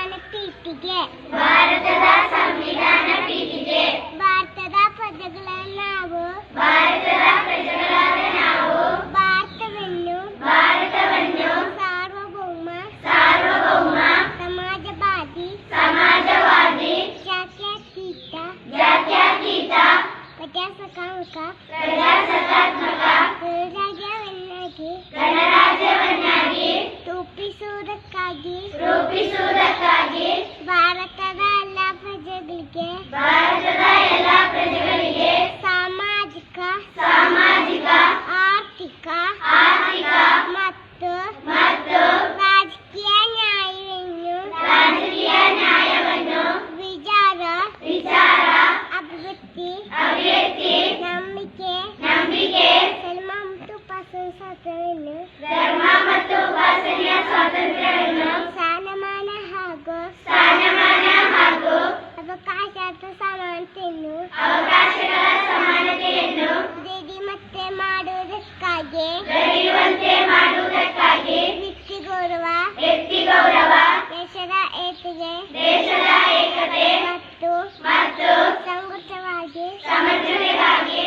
ಸಂವಿಧಾನ ಪೀಠಿಗೆ ಭಾರತದ ಸಂವಿಧಾನ ಪೀಠಿಗೆ ಭಾರತದ ಪ್ರಜೆಗಳನ್ನು ನಾವು ಭಾರತದ ಪ್ರಜೆಗಳಾದ ನಾವು ಭಾರತವನ್ನು ಭಾರತವನ್ನು ಸಾರ್ವಭೌಮ ಸಾರ್ವಭೌಮ ಸಮಾಜವಾದಿ ಸಮಾಜವಾದಿ ಜಾತ್ಯತೀತ ಜಾತ್ಯತೀತ ಪ್ರಜಾಸತ್ತಾತ್ಮಕ ಪ್ರಜಾಸತ್ತಾತ್ಮಕ ರೂಪಿಸುವುದಕ್ಕಾಗಿ ರೂಪಿಸುವುದಕ್ಕಾಗಿ ಅವಕಾಶದ ಸಮಾನತೆಯನ್ನು ಅವಕಾಶಗಳ ಸಮಾನತೆಯನ್ನು ನಿಧಿ ಮತ್ತೆ ಮಾಡುವುದಕ್ಕಾಗಿ ದೊರೆಯುವಂತೆ ಮಾಡುವುದಕ್ಕಾಗಿ ವ್ಯಕ್ತಿ ಗೌರವ ವ್ಯಕ್ತಿ ಗೌರವ ದೇಶದ ಏಕತೆ ದೇಶದ ಏಕತೆ ಮತ್ತು ಮತ್ತು ಸಂಘಟಿತವಾಗಿ ಸಮಗ್ರತೆಗಾಗಿ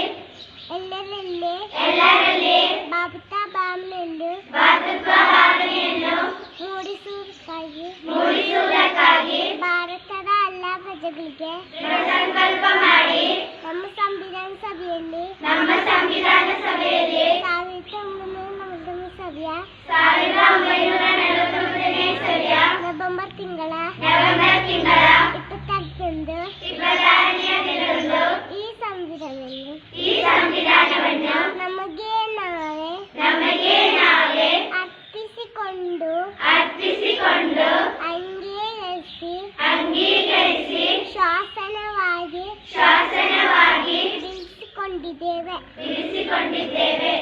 ಎಲ್ಲರಲ್ಲಿ ಎಲ್ಲರಲ್ಲಿ ಬಾಬುತಾ ಭಾವನೆಯನ್ನು ಭಾತೃತ್ವ ಭಾವನೆಯನ್ನು ಮೂಡಿಸುವುದಕ್ಕಾಗಿ ಮೂಡಿಸುವುದಕ್ಕಾಗಿ ಭಾರತದ ಪ್ರಜೆಗಳಿಗೆ ಸಂಕಲ್ಪ ಮಾಡಿ. ನಮ್ಮ ಸಂವಿಧಾನ ಸಭೆಯಲ್ಲಿ ನಮ್ಮ ಸಂವಿಧಾನ ಸಭೆಯಲ್ಲಿ ಸಾವಿರದ ಒಂಬೈನೂರ ನಲವತ್ತೊಂದು ಸಭೆಯ ಸಾವಿರದ ಒಂಬೈನೂರ ನಲವತ್ತೊಂದನೇ ಸಭೆಯ ನವೆಂಬರ್ ತಿಂಗಳ ನವೆಂಬರ್ ತಿಂಗಳ ಇಪ್ಪತ್ತಾರರಂದು ಇಪ್ಪತ್ತಾರನೆಯ ದಿನದಂದು ಈ ಸಂವಿಧಾನವನ್ನು ಈ ಸಂವಿಧಾನವನ್ನು ನಮಗೆ ನಾವೇ ನಮಗೆ ನಾವೇ ಅರ್ಪಿಸಿಕೊಂಡು ತಿಳಿಸಿಕೊಂಡಿದ್ದೇವೆ